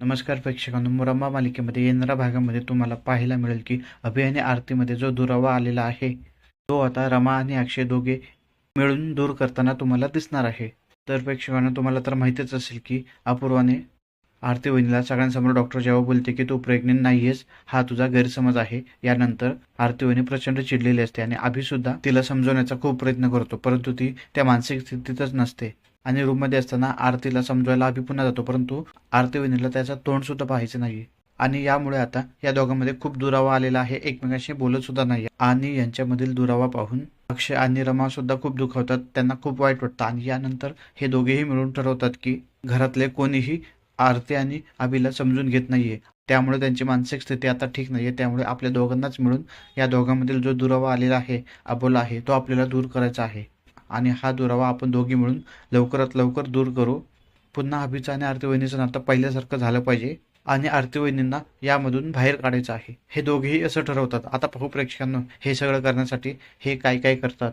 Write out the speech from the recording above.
नमस्कार प्रेक्षकांनो मुरंबा मालिकेमध्ये येणाऱ्या भागामध्ये तुम्हाला पाहायला मिळेल की अभियाने आणि आरतीमध्ये जो दुरावा आलेला आहे तो आता रमा आणि अक्षय दोघे मिळून दूर करताना तुम्हाला दिसणार आहे. तर प्रेक्षकांना तुम्हाला तर माहितीच असेल की अपूर्वाने आरती वहिनीला सगळ्यांसमोर डॉक्टर जेव्हा बोलते की तू प्रेग्नेंट नाही आहेस हा तुझा गैरसमज आहे. यानंतर आरती वहिनी प्रचंड चिडलेली असते आणि अभिसुद्धा तिला समजवण्याचा खूप प्रयत्न करतो परंतु ती त्या मानसिक स्थितीतच नसते. आणि रूममध्ये असताना आरतीला समजवायला अभि पुन्हा जातो परंतु आरती वहिनीला त्याचं तोंड सुद्धा पाहायचं नाही आणि यामुळे आता या दोघांमध्ये खूप दुरावा आलेला आहे एकमेकांशी बोलत सुद्धा नाही आणि यांच्यामधील दुरावा पाहून अक्षय आणि रमा सुद्धा खूप दुखावतात त्यांना खूप वाईट वाटतं. आणि यानंतर हे दोघेही मिळून ठरवतात की घरातले कोणीही आरती आणि अभिला समजून घेत नाहीये. त्यामुळे त्यांची मानसिक स्थिती आता ठीक नाहीये. त्यामुळे आपल्या दोघांनाच मिळून या दोघांमधील जो दुरावा आलेला आहे अबोला आहे तो आपल्याला दूर करायचा आहे. आणि हा दुरावा आपण दोघी मिळून लवकरात लवकर दूर करू. पुन्हा अभिचं आणि आरती वहिनीचं नातं पहिल्यासारखं झालं पाहिजे आणि आरती वहिनींना यामधून बाहेर काढायचं आहे. हे दोघेही असं ठरवतात. आता पाहू प्रेक्षकांना हे सगळं करण्यासाठी हे काय काय करतात?